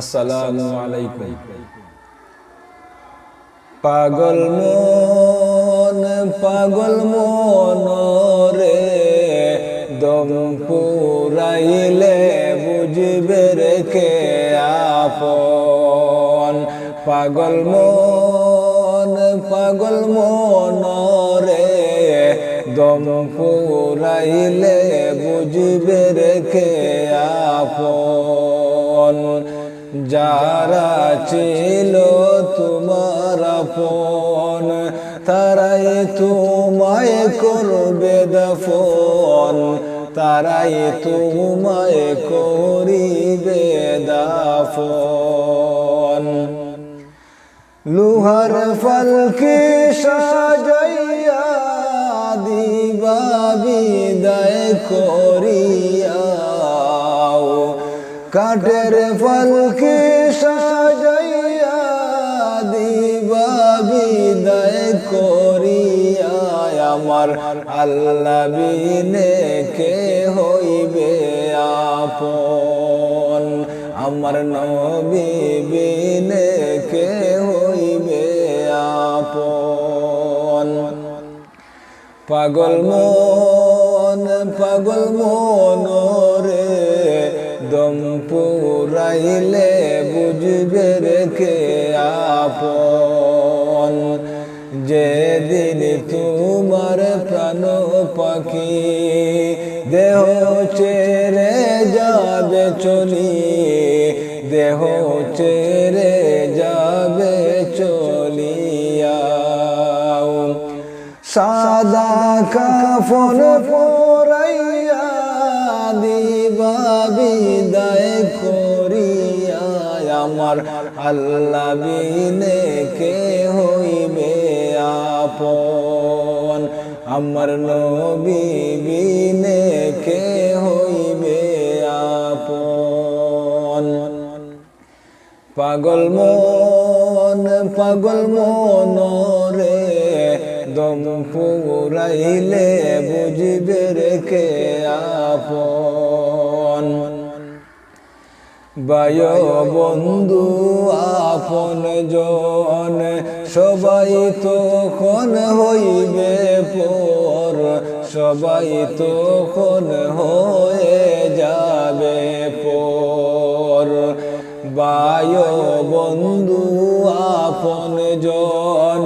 আসসালামু আলাইকুম। পাগল মন পাগল মন রে, দম পুরাইলে বুঝবে রে কে আপন। পাগল মন পাগল মন রে, দম পুরাইলে বুঝবে কে আপন। যারা ছিল তোমার আপন, তারাই তোমায় করবে দফন, তারাই তোমায় করিবে দাফন। লুহার ফলকে সাজাইয়া দিবা বিদায় করিয়াও কাঠের ফলকে সাজাইয়া দিবা, বিদায় করিয়া আমার আল্লাহ বিনে কে হইবে আপন? আমার নবী বিনে কে হইবে আপন? পাগল মন পাগল মন রে দম পুরাইলে বুঝবে রে কে আপন। যেদিন তোমার প্রাণ পাখি দেহ চেরে যাবে চলি, দেহ চেরে যাবে চলিয়া সাদা কাফন বিদায় করিয়া আমার আল্লাহ বিনে কে হইবে আপন। আমার নবী বিনে কে হইবে আপন। পাগল মন পাগল মন রে দম পুরাইলে বুঝবে রে কে আপন। বায় বন্ধু, আপন জন, সবাই তখন হইবে পর, সবাই তখন হয়ে যাবে পর। বায় বন্ধু আপন জন,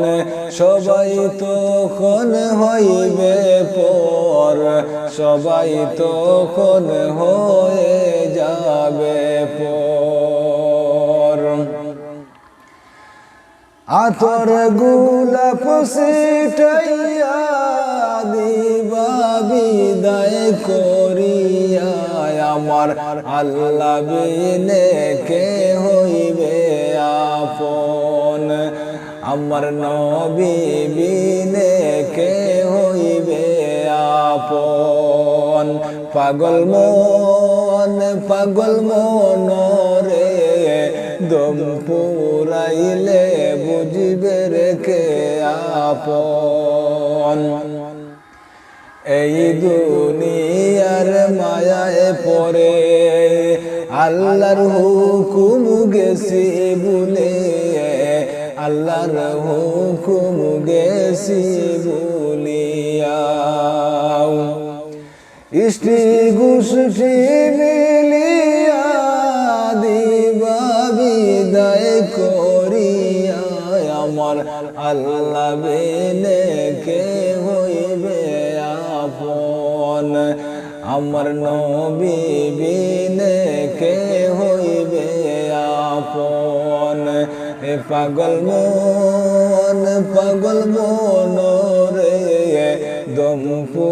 সবাই তখন হইবে পর, সবাই তো তখন হয়ে যাবে পর। আতর গুলাপ সিটাইয়া দিবা বিদায় করিয়া, আমার আল্লাহ বিনে কে হইবে আপন? আমার নবী কে হইবে আপন? পাগল মন পাগল মন রে দম পুরাইলে বুঝবে রে কে আপন? এই দুনিয়ার মায়ায় পরে আল্লাহর হুকুম গেছি বলে আল্লাহর হুকুম গেছি বলিয়া। ইষ্টি গুষ্টি মিলিয়া দিবা বিদায় করিয়া আমার আল্লাহ বেনে কে হইবে আপন? আমার নবী বিনে কে এ পাগল মন পাগল মন রে দমফু